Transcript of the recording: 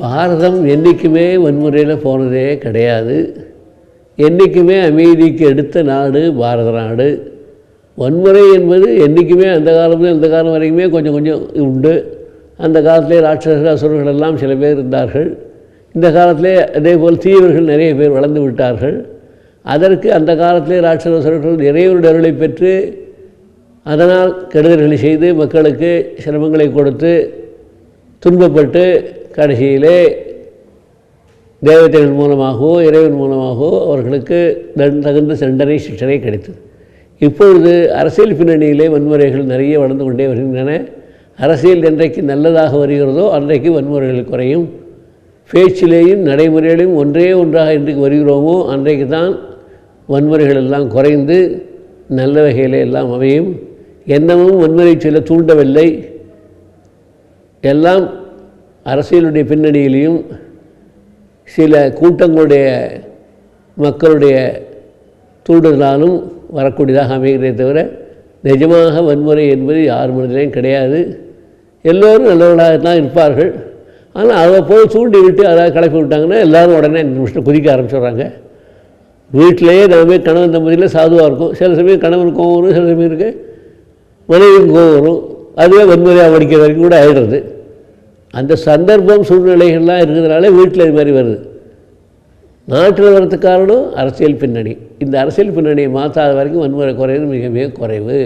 பாரதம் என்றைக்குமே வன்முறையில் போனதே கிடையாது. என்றைக்குமே அமைதிக்கு எடுத்த நாடு பாரத நாடு. வன்முறை என்பது என்றைக்குமே அந்த காலத்துல இந்த காலம் வரைக்குமே கொஞ்சம் கொஞ்சம் உண்டு. அந்த காலத்திலே ராட்சச அசுரர்கள் எல்லாம் சில பேர் இருந்தார்கள். இந்த காலத்திலே அதே போல் தீவர்கள் நிறைய பேர் வளர்ந்து விட்டார்கள். அதற்கு அந்த காலத்திலே ராட்சச அசுரர்கள் இறைவனுடைய அருளை பெற்று அதனால் கெடுதல்களை செய்து மக்களுக்கு சிரமங்களை கொடுத்து துன்பப்பட்டு கடைசியிலே தேவதைகள் மூலமாகவோ இறைவன் மூலமாகவோ அவர்களுக்கு தகுந்த தண்டனை சிக்ஷனை கிடைத்தது. இப்பொழுது அரசியல் பின்னணியிலே வன்முறைகள் நிறைய வளர்ந்து கொண்டே வருகின்றன. அரசியல் என்றைக்கு நல்லதாக வருகிறதோ அன்றைக்கு வன்முறைகள் குறையும். பேச்சிலேயும் நடைமுறையிலும் ஒன்றே ஒன்றாக இன்றைக்கு வருகிறோமோ அன்றைக்கு தான் வன்முறைகள் எல்லாம் குறைந்து நல்ல வகையிலே எல்லாம் அமையும். என்னமும் வன்முறை சொல்ல தூண்டவில்லை. எல்லாம் அரசியலுடைய பின்னணியிலையும் சில கூட்டங்களுடைய மக்களுடைய தூண்டுதலாலும் வரக்கூடியதாக அமைகிறதே தவிர நிஜமாக வன்முறை என்பது யார் மனதிலையும் கிடையாது. எல்லோரும் நல்லவர்களாகத்தான் இருப்பார்கள். ஆனால் அதை போய் தூண்டி விட்டு அதாவது கிளப்பி விட்டாங்கன்னா எல்லோரும் உடனே அஞ்சு நிமிஷம் குதிக்க ஆரம்பிச்சிடுறாங்க. வீட்டிலேயே நாமே கணவன் தம்பதியில் சாதுவாக இருக்கும். சில சமயம் கணவன் கோவம் வரும் சில சமயம் இருக்குது மனைவியும் கோவம் வரும். அதுவே வன்முறையாக வடிக்கிற வரைக்கும் கூட ஆகிடுறது அந்த சந்தர்ப்பம் சூழ்நிலைகள்லாம் இருக்கிறதுனால வீட்டில் இது மாதிரி வருது. நாட்டில் வர்றதுக்கு காரணம் அரசியல் பின்னணி. இந்த அரசியல் பின்னணியை மாற்றாத வரைக்கும் வன்முறை குறைவு மிக மிக குறைவு.